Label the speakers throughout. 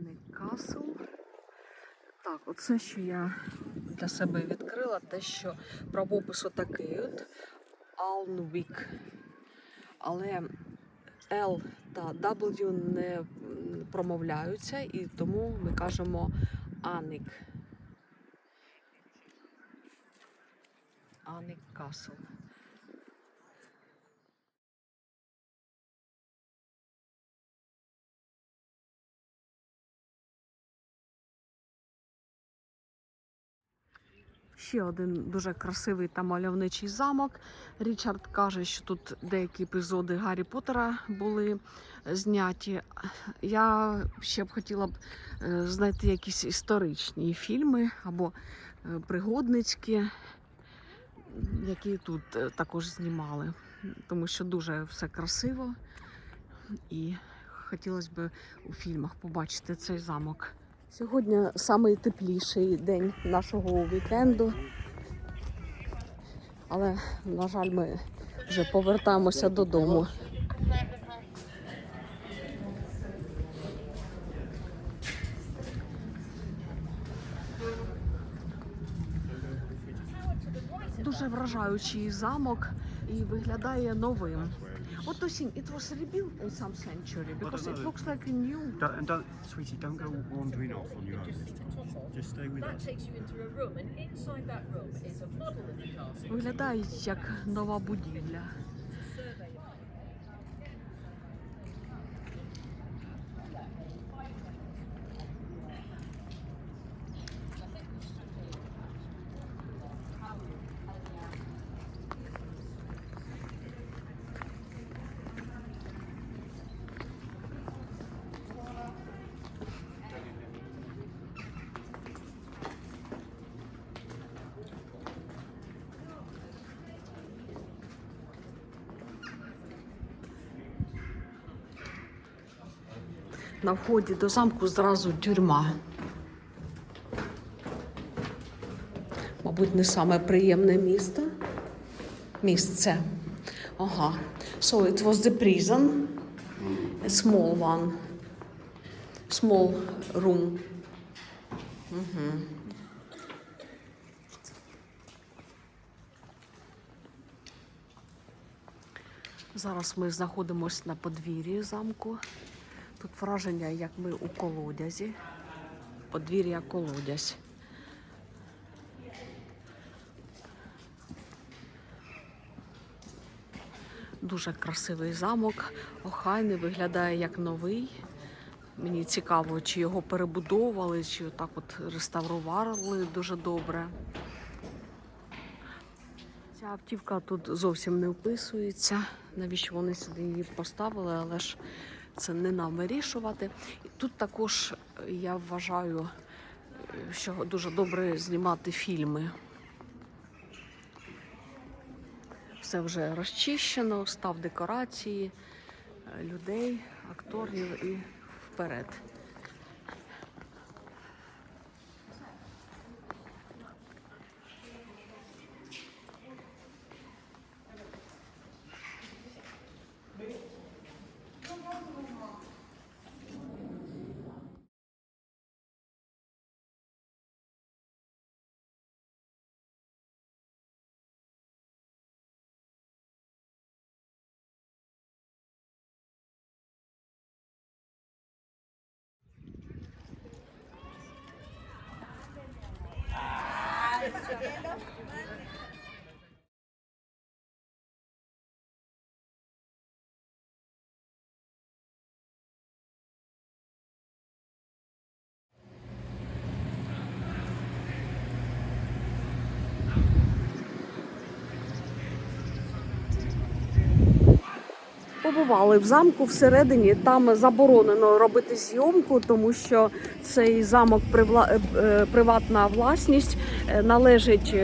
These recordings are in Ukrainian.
Speaker 1: Ани Касл. Так, оце, що я для себе відкрила, те, що правопис отакий от Alnwick. Але L та W не промовляються, і тому ми кажемо Аник. Аник Касл. Ще один дуже красивий та мальовничий замок. Річард каже, що тут деякі епізоди Гаррі Поттера були зняті. Я ще б хотіла б е, знайти якісь історичні фільми або е, пригодницькі, які тут е, також знімали. Тому що дуже все красиво і хотілося б у фільмах побачити цей замок. Сьогодні найтепліший день нашого вікенду. Але, на жаль, ми вже повертаємося додому. Дуже вражаючий замок і виглядає новим. What do you think? It was rebuilt in some century because it looks like a new.
Speaker 2: Don't, and don't, sweetie, don't go wandering off on your own. Just stay with
Speaker 3: That
Speaker 2: us.
Speaker 3: takes you into a room, and inside that room is a model of the castle.
Speaker 1: Виглядає як нова будівля. На вході до замку зразу тюрма. Мабуть, не саме приємне місто. Місце. Ага. So it was the prison. A small one. Small room. Угу. Зараз ми знаходимося на подвір'ї замку. Тут враження, як ми у колодязі. Подвір'я колодязь. Дуже красивий замок, охайний, виглядає як новий. Мені цікаво, чи його перебудовували, чи так от реставрували дуже добре. Ця автівка тут зовсім не вписується. Навіщо вони сюди її поставили, але ж це не нам вирішувати. Тут також е, я вважаю, е, що дуже добре знімати фільми. Все вже розчищено, став декорації, е, людей, акторів і вперед. Побували в замку всередині. Там заборонено робити зйомку, тому що цей замок е, е, приватна власність е, належить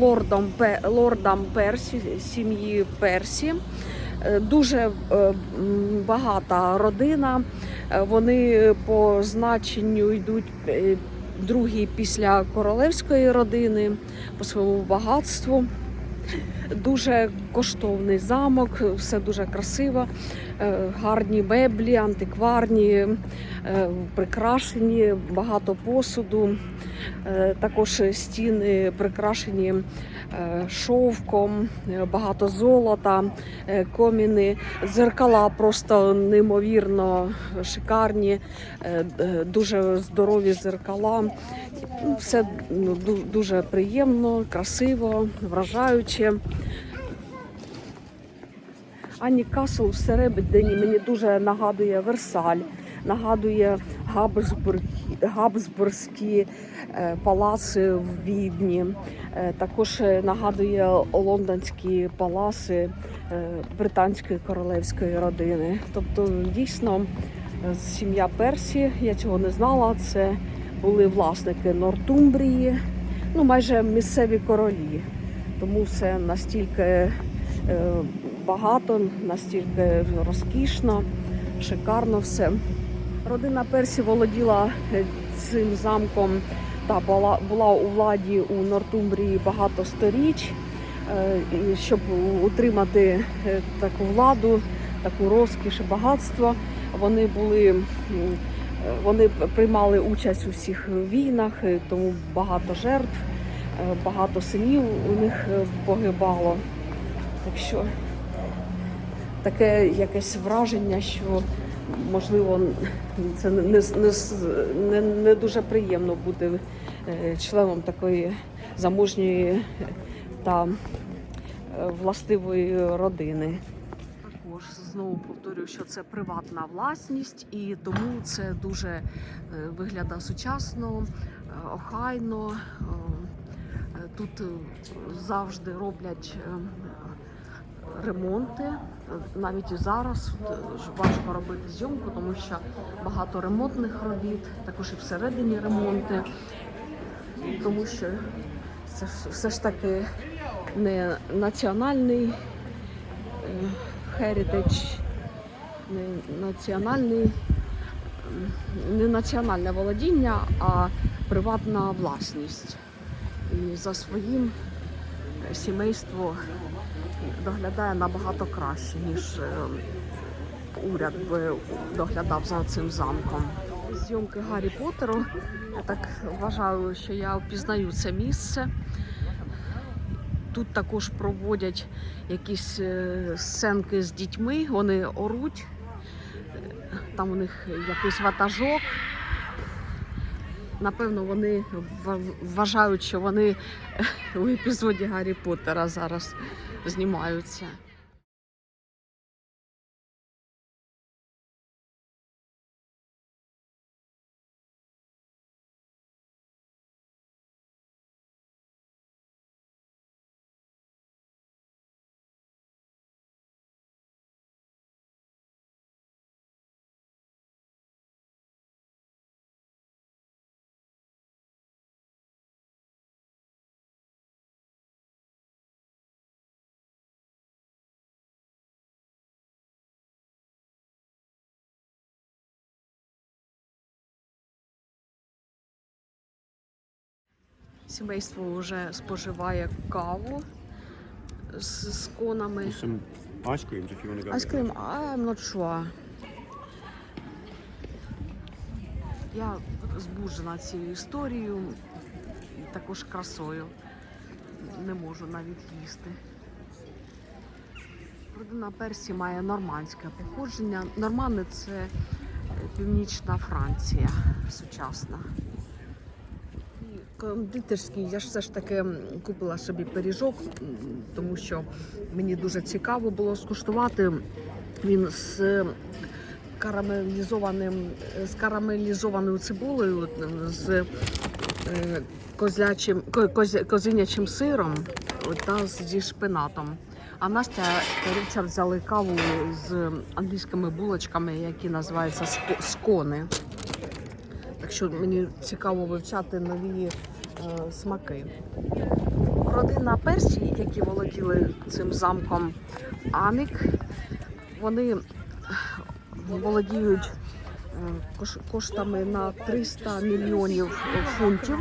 Speaker 1: лордам, лордам Персі, сім'ї Персі. Дуже багата родина. Вони по значенню йдуть другі після королевської родини по своєму багатству. Дуже коштовний замок, все дуже красиво, е, гарні меблі, антикварні, е, прикрашені, багато посуду. Е, Також стіни прикрашені шовком, багато золота, коміни, дзеркала просто неймовірно шикарні, дуже здорові дзеркала. Ну, Все дуже приємно, красиво, вражаюче. Ані Касл всередині мені дуже нагадує Версаль, нагадує Габсбурзькі е, палаци в Відні. Е, Також нагадує лондонські паласи е, британської королевської родини. Тобто, дійсно, сім'я Персі, я цього не знала. Це були власники Нортумбрії, ну майже місцеві королі. Тому все настільки багато, настільки розкішно, шикарно все. Родина Персі володіла е, цим замком та була, була у владі у Нортумбрії багато сторіч. Е, щоб утримати е, таку владу, таку розкіш і багатство, вони були. Вони приймали участь у всіх війнах, тому багато жертв, багато синів у них погибало. Так що таке якесь враження, що можливо це не, не, не, не, дуже приємно бути е, членом такої заможньої та е, властивої родини. Також знову повторюю, що це приватна власність, і тому це дуже е, виглядає сучасно, охайно. Тут завжди роблять ремонти. Навіть і зараз важко робити зйомку, тому що багато ремонтних робіт, також і всередині ремонти, тому що це все ж таки не національний heritage, не національний, не національне володіння, а приватна власність. І за своїм сімейство доглядає набагато краще, ніж е, уряд би доглядав за цим замком. Зйомки Гаррі Поттеру. Я так вважаю, що я впізнаю це місце. Тут також проводять якісь е, сценки з дітьми, вони оруть, там у них якийсь ватажок. Напевно, вони вважають, що вони у епізоді Гаррі Поттера зараз знімаються. Сімейство вже споживає каву з, з конами.
Speaker 2: Some ice creams if you want to go.
Speaker 1: Ice cream, I'm not sure. Я збуджена цією історією, також красою. Не можу навіть їсти. Родина Персі має нормандське походження. Нормани це північна Франція сучасна. Кондитерський, я ж все ж таки купила собі пиріжок, тому що мені дуже цікаво було скуштувати. Він з карамелізованим, з карамелізованою цибулею, з е, козлячим, коз- козинячим сиром та зі шпинатом. А Настя та Річард взяли каву з англійськими булочками, які називаються ско- скони. Так що мені цікаво вивчати нові е, смаки. Родина Персі, які володіли цим замком Аник, вони володіють е, коштами на 300 мільйонів фунтів.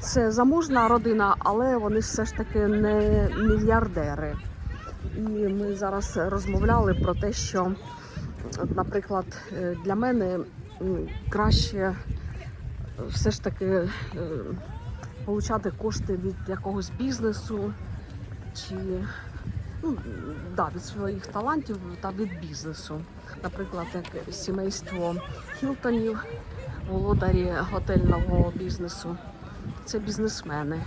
Speaker 1: це заможна родина, але вони все ж таки не мільярдери. І ми зараз розмовляли про те, що, наприклад, е, для мене краще все ж таки отримати получати кошти від якогось бізнесу чи ну, да, від своїх талантів та від бізнесу. Наприклад, як сімейство Хілтонів, володарі готельного бізнесу. Це бізнесмени.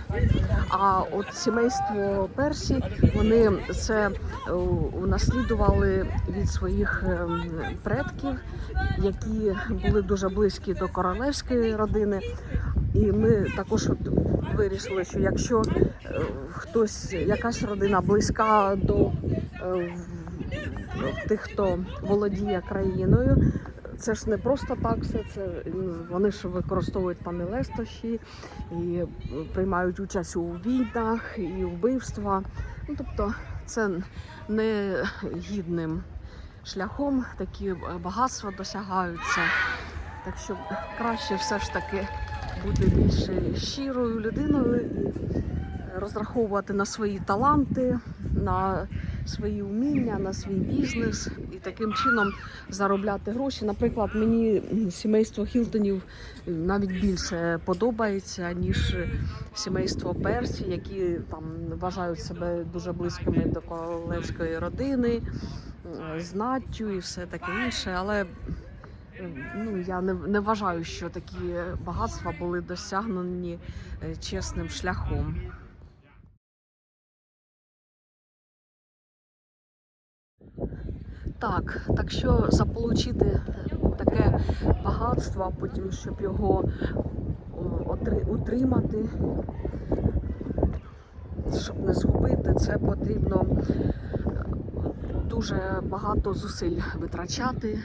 Speaker 1: А от сімейство Персі вони це е, унаслідували від своїх ем, предків, які були дуже близькі до королевської родини. І ми також от вирішили, що якщо е, хтось, якась родина близька до е, тих, хто володіє країною, це ж не просто так все. Це вони ж використовують там і лестощі, і приймають участь у війнах, і вбивства. Ну тобто, це не гідним шляхом такі е, багатства досягаються. Так що краще все ж таки бути більш щирою людиною розраховувати на свої таланти, на свої вміння, на свій бізнес і таким чином заробляти гроші. Наприклад, мені сімейство Хілтонів навіть більше подобається, ніж сімейство Персі, які там вважають себе дуже близькими до королевської родини, знаттю і все таке інше. Але ну, я не, не вважаю, що такі багатства були досягнені е, чесним шляхом. Так, так що заполучити таке багатство, а потім, щоб його утримати, щоб не згубити, це потрібно е, дуже багато зусиль витрачати,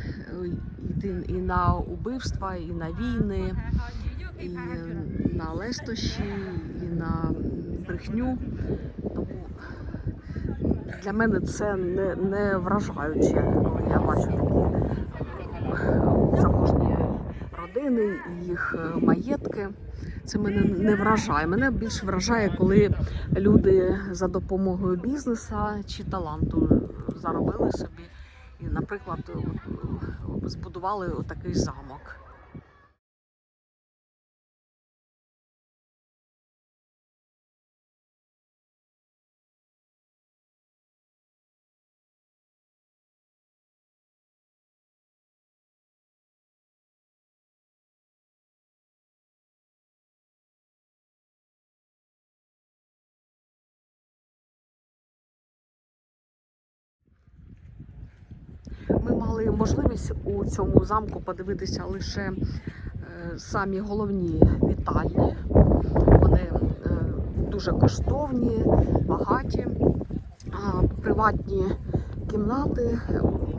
Speaker 1: е, йти і на убивства, і на війни, і на лестощі, і на брехню. Для мене це не, не вражаюче, коли я бачу такі е, заможні родини і їх е, маєтки. Це мене не вражає. Мене більше вражає, коли люди за допомогою бізнесу чи таланту заробили собі і, наприклад, е, збудували такий замок. Мали можливість у цьому замку подивитися лише е, самі головні вітальні. Вони е, дуже коштовні, багаті, приватні кімнати.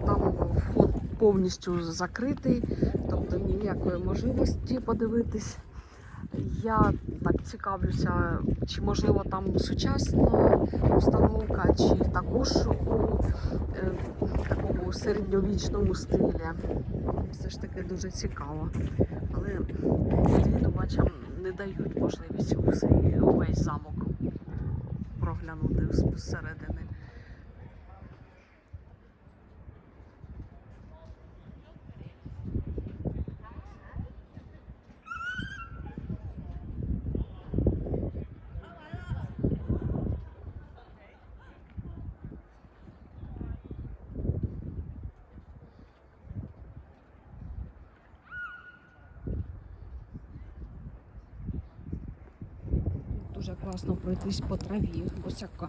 Speaker 1: Там вход повністю закритий, тобто ніякої можливості подивитись. Я так цікавлюся, чи можливо там сучасна установка, чи також у е, такому середньовічному стилі. Все ж таки дуже цікаво. Але відвідувачам не дають можливість увесь замок проглянути зсередини. Дуже класно пройтись по траві, босяка.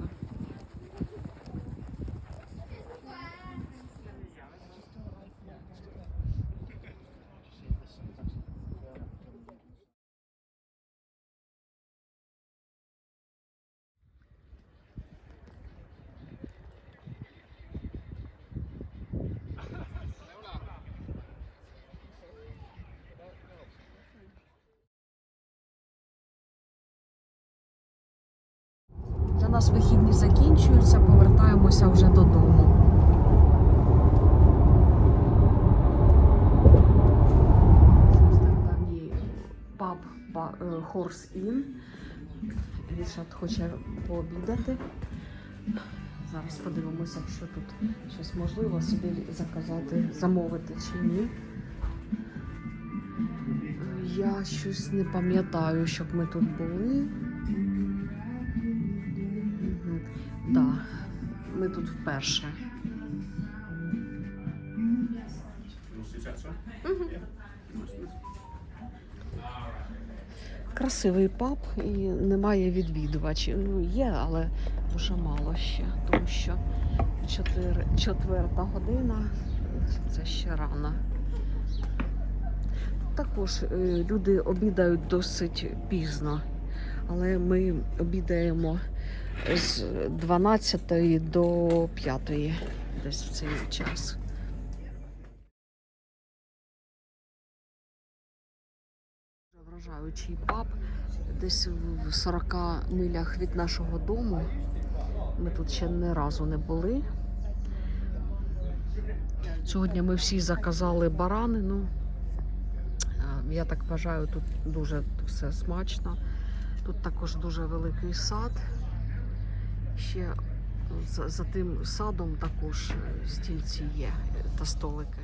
Speaker 1: Для нас вихідні закінчуються, повертаємося вже додому. Амстердамі паб ба- Horse Inn. Рішат хоче пообідати. Зараз подивимося, якщо тут щось можливо собі заказати, замовити чи ні. Я щось не пам'ятаю, щоб ми тут були. Ми тут вперше. Красивий паб і немає відвідувачів. Ну, є, але дуже мало ще, тому що 4, четверта година це ще рано. Також е, люди обідають досить пізно, але ми обідаємо з 12 до 5 десь в цей час. Вражаючий паб, десь в 40 милях від нашого дому. Ми тут ще ні разу не були. Сьогодні ми всі заказали баранину. Я так вважаю, тут дуже все смачно. Тут також дуже великий сад. Ще за, за тим садом також е, стільці є та столики.